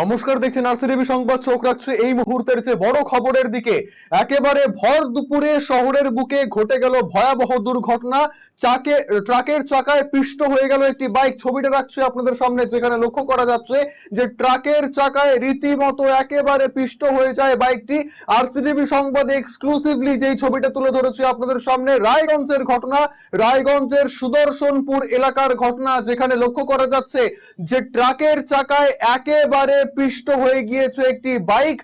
নমস্কার, দেখছেন আরসিটিভি সংবাদ। চোখ রাখছে এই মুহূর্তের যে বড় খবরের দিকে। একেবারে ভর দুপুরে শহরের বুকে ঘটে গেল ভয়াবহ দুর্ঘটনা। চাকে, ট্রাকের চাকায় পিষ্ট হয়ে গেল একটি বাইক। ছবিটা রাখছে আপনাদের সামনে, যেখানে লক্ষ্য করা যাচ্ছে যে ট্রাকের চাকায় রীতিমতো একেবারে পিষ্ট হয়ে যায় বাইকটি। আরসিটিভি সংবাদে এক্সক্লুসিভলি যেই ছবিটা তুলে ধরেছে আপনাদের সামনে, রায়গঞ্জের ঘটনা। রায়গঞ্জের সুদর্শনপুর এলাকার ঘটনা, যেখানে লক্ষ্য করা যাচ্ছে যে ট্রাকের চাকায় একেবারে পিষ্ট হয়ে গিয়েছে একটি বাইক।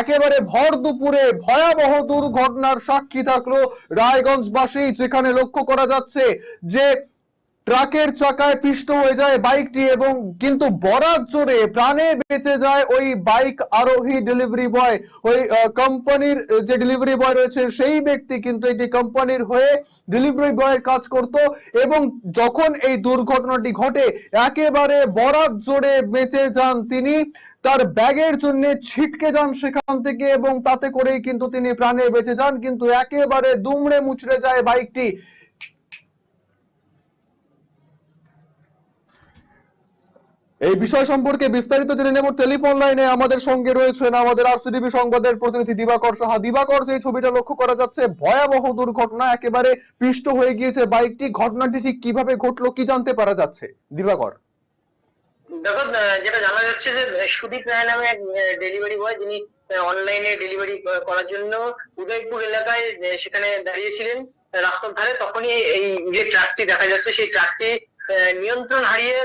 একেবারে ভর দুপুরে ভয়াবহ দুর্ঘটনার সাক্ষী থাকল রায়গঞ্জবাসী, যেখানে লক্ষ্য করা যাচ্ছে যে ট্রাকের চাকায় পিষ্ট হয়ে যায় বাইকটি এবং কিন্তু বরাত জোরে প্রাণে বেঁচে যায় ওই বাইক আরোহী ডেলিভারি বয় ওই কোম্পানির যে ডেলিভারি বয় রয়েছে সেই ব্যক্তি কিন্তু একটি কোম্পানির হয়ে ডেলিভারি বয়ের কাজ করত এবং যখন এই দুর্ঘটনাটি ঘটে, একেবারে বরাত জোরে বেঁচে যান তিনি। তার ব্যাগের জন্য ছিটকে যান সেখান থেকে এবং তাতে করেই কিন্তু তিনি প্রাণে বেঁচে যান, কিন্তু একেবারে দুমড়ে মুচড়ে যায় বাইকটি। এই বিষয় সম্পর্কে বিস্তারিত জেনে নেব টেলিফোন লাইনে। আমাদের সঙ্গে রয়েছেন আমাদের আরসিডিবি সংবাদের প্রতিনিধি দিবাকর সাহা। দিবাকর, যে ছবিটা লক্ষ্য করা যাচ্ছে, ভয়াবহ দুর্ঘটনা, একেবারে পিষ্ট হয়ে গিয়েছে বাইকটি। ঘটনাটি ঠিক কীভাবে ঘটলো কি জানতে পারা যাচ্ছে? দিবাকর। দেখো যেটা জানা যাচ্ছে যে সুদীপ রায় নামে এক ডেলিভারি বয় যিনি অনলাইনে ডেলিভারি করার জন্য উদয়পুর এলাকায় সেখানে দাঁড়িয়েছিলেন, রাস্তার ধারে। তখনই এই যে ট্রাকটি দেখা যাচ্ছে, সেই ট্রাকটি নিয়ন্ত্রণ হারিয়ে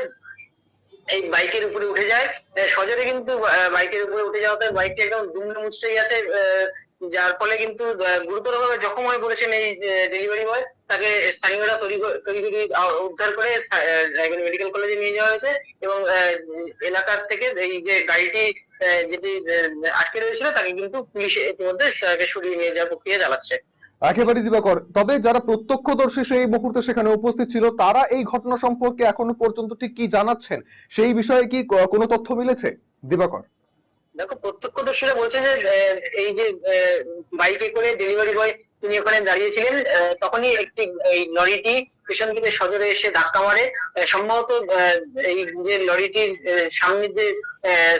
এই বাইকের উপরে উঠে যায়। সজোরে কিন্তু বাইকের উপরে উঠে যাওয়াতে বাইকটি একদম দুমড়ে মুচড়ে গেছে যার ফলে কিন্তু আহ, গুরুতরভাবে জখম হয়ে পড়েছেন এই ডেলিভারি বয় তাকে স্থানীয়রা তৈরি উদ্ধার করে রায়গঞ্জ মেডিকেল কলেজে নিয়ে যাওয়া হয়েছে এবং এলাকার থেকে এই যে গাড়িটি যেটি আটকে রয়েছিল তাকে কিন্তু পুলিশ ইতিমধ্যে সরিয়ে নিয়ে যাওয়ার প্রক্রিয়া চালাচ্ছে। একেবারে দিবাকর। তবে যারা প্রত্যক্ষদর্শী সেই মুহূর্তে সেখানে উপস্থিত ছিল, তারা এই ঘটনা সম্পর্কে এখনও পর্যন্ত ঠিক কি জানাচ্ছেন? সেই বিষয়ে কি কোনো তথ্য মিলেছে? দিবাকর। দেখো, প্রত্যক্ষদর্শীরা বলছে যে এই যে বাইকে করে ডেলিভারি বয় তিনি ওখানে দাঁড়িয়েছিলেন তখনই একটি, এই লরিটি পেছন থেকে সজোরে এসে ধাক্কা মারে। সম্ভবত এই যে লরিটির সামনে যে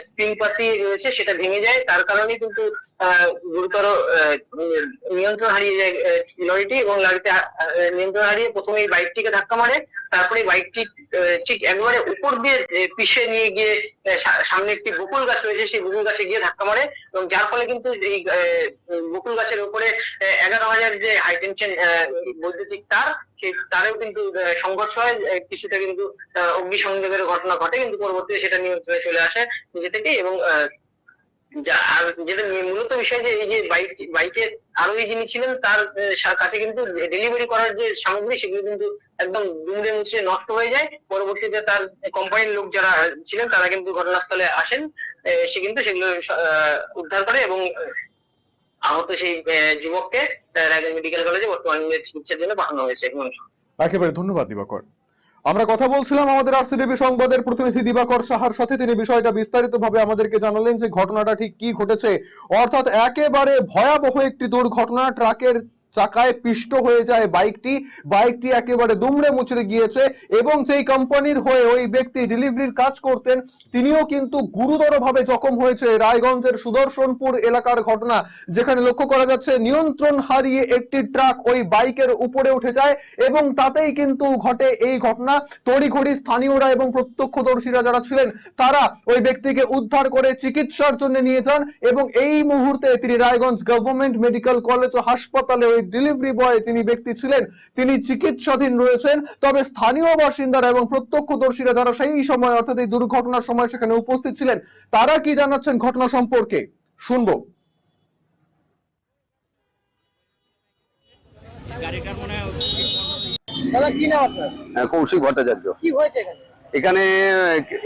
স্প্রিং পাতি রয়েছে, সেটা ভেঙে যায়। তার কারণে কিন্তু গুরুতর নিয়ন্ত্রণ হারিয়ে যায় লরিটি এবং লরিতে নিয়ন্ত্রণ হারিয়ে প্রথমে এই বাইকটিকে ধাক্কা মারে। তারপরে বাইকটি ঠিক একবারে উপর দিয়ে পিষে নিয়ে গিয়ে সামনে একটি বকুল গাছ রয়েছে, সেই বকুল গাছে গিয়ে ধাক্কা মারে এবং যার ফলে কিন্তু এই বকুল গাছের উপরে এগারো হাজার যে হাই টেনশন বৈদ্যুতিক তার তারেও কিন্তু সংঘর্ষ হয় কিছুটা কিন্তু অগ্নিসংযোগের ঘটনা ঘটে, কিন্তু পরবর্তীতে সেটা নিয়ন্ত্রণে চলে আসে নিজে থেকে এবং আর যেটা মূলত বিষয় যে এই যে বাইক বাইকের যিনি ছিলেন, তার কাছে কিন্তু ডেলিভারি করার যে সামগ্রী, সেগুলো কিন্তু একদম দুমড়ে নষ্ট হয়ে যায়। পরবর্তীতে তার কোম্পানির লোক যারা ছিলেন, তারা কিন্তু ঘটনাস্থলে আসেন সে কিন্তু সেগুলো উদ্ধার করে এবং আহত সেই যুবককে রায়গঞ্জ মেডিকেল কলেজে বর্তমানে চিকিৎসার জন্য পাঠানো হয়েছে। একেবারে ধন্যবাদ, দিবাকর। আমরা কথা বলছিলাম আমাদের আরসিডিবি সংবাদের প্রতিনিধি দিবাকর সাহার সাথে। তিনি বিষয়টা বিস্তারিত ভাবে আমাদেরকে জানালেন যে ঘটনাটা ঠিক কি ঘটেছে। অর্থাৎ একেবারে ভয়াবহ একটি দুর্ঘটনা, ট্রাকের চাকায় পিষ্ট হয়ে যায় বাইকটি। বাইকটি একেবারে দুমড়ে মুচড়ে গিয়েছে এবং যেই কোম্পানির হয়ে ওই ব্যক্তি ডেলিভারির কাজ করতেন। তিনিও কিন্তু গুরুতরভাবে জখম হয়েছে রায়গঞ্জের সুদর্শনপুর এলাকার ঘটনা। যেখানে লক্ষ্য করা যাচ্ছে, নিয়ন্ত্রণ হারিয়ে একটি ট্রাক ওই বাইকের উপরে উঠে যায় এবং তাতেই কিন্তু ঘটে এই ঘটনা। তড়িঘড়ি স্থানীয়রা এবং প্রত্যক্ষদর্শীরা যারা ছিলেন, তারা ওই ব্যক্তিকে উদ্ধার করে চিকিৎসার জন্য নিয়ে যান এবং এই মুহূর্তে তিনি রায়গঞ্জ গভর্নমেন্ট মেডিকেল কলেজ ও হাসপাতালে ওই ডেলিভারি বয় যিনি ব্যক্তি ছিলেন তিনি চিকিৎসাধীন রয়েছেন তবে স্থানীয় বাসিন্দারা এবং প্রত্যক্ষদর্শীরা যারা সেই সময় অর্থাৎ এই দুর্ঘটনার সময় সেখানে উপস্থিত ছিলেন তারা কি জানাচ্ছেন ঘটনা সম্পর্কে? শুনব। হ্যাঁ, কৌশিক ভট্টাচার্য। এখানে? এখানে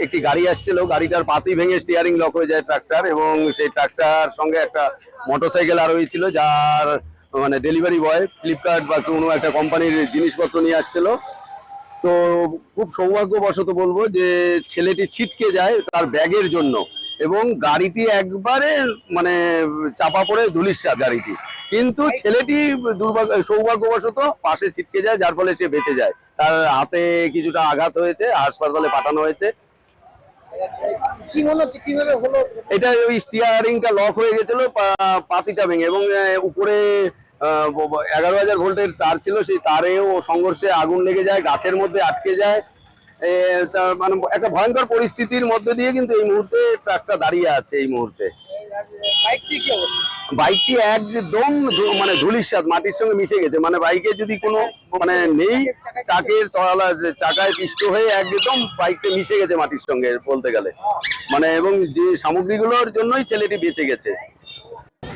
একটি গাড়ি আসছিল গাড়িটার পাতি ভেঙে স্টিয়ারিং লক হয়ে যায় ট্রাক্টর এবং সেই ট্রাক্টর সঙ্গে একটা মোটরসাইকেল আরোহী ছিল যার মানে ডেলিভারি বয় ফ্লিপকার্ট বা কোনো একটা কোম্পানির জিনিসপত্র নিয়ে আসছিল। তো খুব সৌভাগ্যবশত বলব যে ছেলেটি ছিটকে যায় তার ব্যাগের জন্য এবং গাড়িটি একবারে মানে চাপা পড়ে ধুলিস্বাদ গাড়িটি। কিন্তু ছেলেটি দুর্ভাগ্য সৌভাগ্যবশত পাশে ছিটকে যায় যার ফলে সে বেঁচে যায়। তার হাতে কিছুটা আঘাত হয়েছে হাসপাতালে পাঠানো হয়েছে। এটা ওই স্টিয়ারিংটা লক হয়ে গেছিল পাতিটা ভেঙে এবং উপরে এগারো হাজার ভোল্টের তার ছিল সেই তারেও সংঘর্ষে আগুন লেগে যায় গাছের মধ্যে আটকে যায়। মানে একটা ভয়ঙ্কর পরিস্থিতির মধ্যে দিয়ে কিন্তু এই মুহূর্তে ট্রাকটা দাঁড়িয়ে আছে এই মুহূর্তে। বাইকটি একদম মানে ধুলির সাথে মাটির সঙ্গে মিশে গেছে। মানে বাইকে যদি কোনো মানে নেই চাকের তলা চাকায় পিষ্ট হয়ে একদম বাইকটা মিশে গেছে মাটির সঙ্গে বলতে গেলে। মানে এবং যে সামগ্রীগুলোর জন্যই ছেলেটি বেঁচে গেছে।